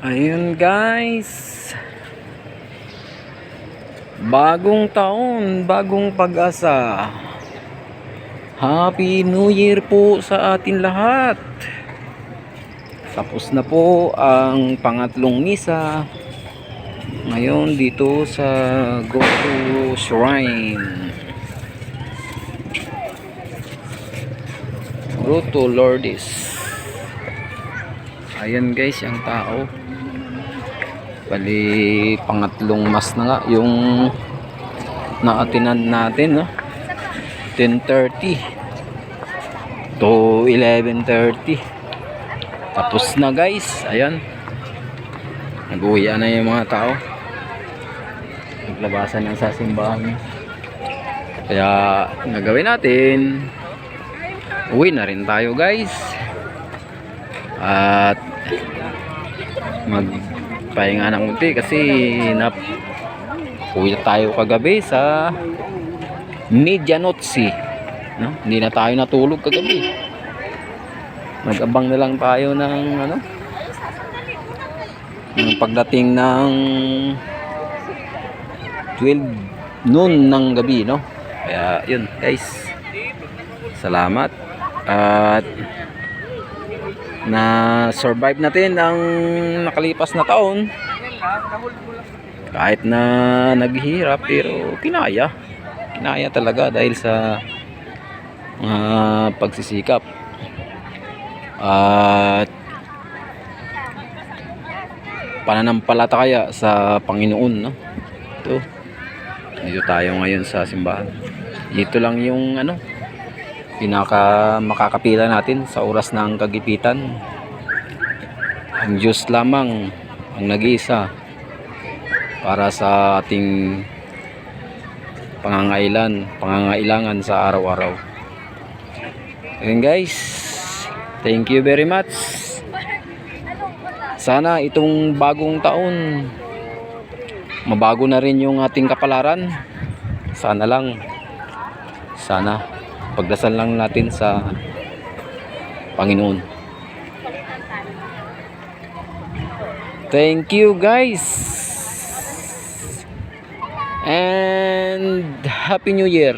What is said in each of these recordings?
Ayun guys. Bagong taon, bagong pag-asa. Happy New Year po sa atin lahat. Tapos na po ang pangatlong misa. Ngayon dito sa Goku Shrine. Ruto Lourdes. Ayan guys, yung tao. Bali, pangatlong mas na nga yung naatinan natin, no? 10.30 to 11.30 tapos na guys. Ayan. Nag-uwian na yung mga tao. Naglabasan ng sasimbahan kaya nagawin natin. Uwi na rin tayo guys. At magpahinga ng unti kasi nap uwi tayo kagabi sa Medianotsi no? hindi na tayo natulog kagabi. Nag-abang na lang tayo ng ano? Ng pagdating ng 12 noon ng gabi no? Kaya yun guys. Salamat. At na survive natin ang nakalipas na taon. Kahit na naghihirap pero kinaya. Kinaya talaga dahil sa mga pagsisikap. At pananampalataya sa Panginoon no? Ito dito tayo ngayon sa simbahan. Dito lang yung ano pinaka makakapila natin sa oras ng kagipitan. Ang Diyos lamang ang nag-iisa para sa ating pangangailan pangangailangan sa araw-araw. Ayun guys. Thank you very much. Sana itong bagong taon mabago na rin yung ating kapalaran. Sana lang. Sana pagdasal lang natin sa Panginoon. Thank you guys. And happy new year.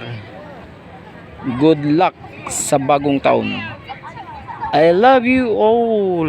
Good luck sa bagong taon. I love you all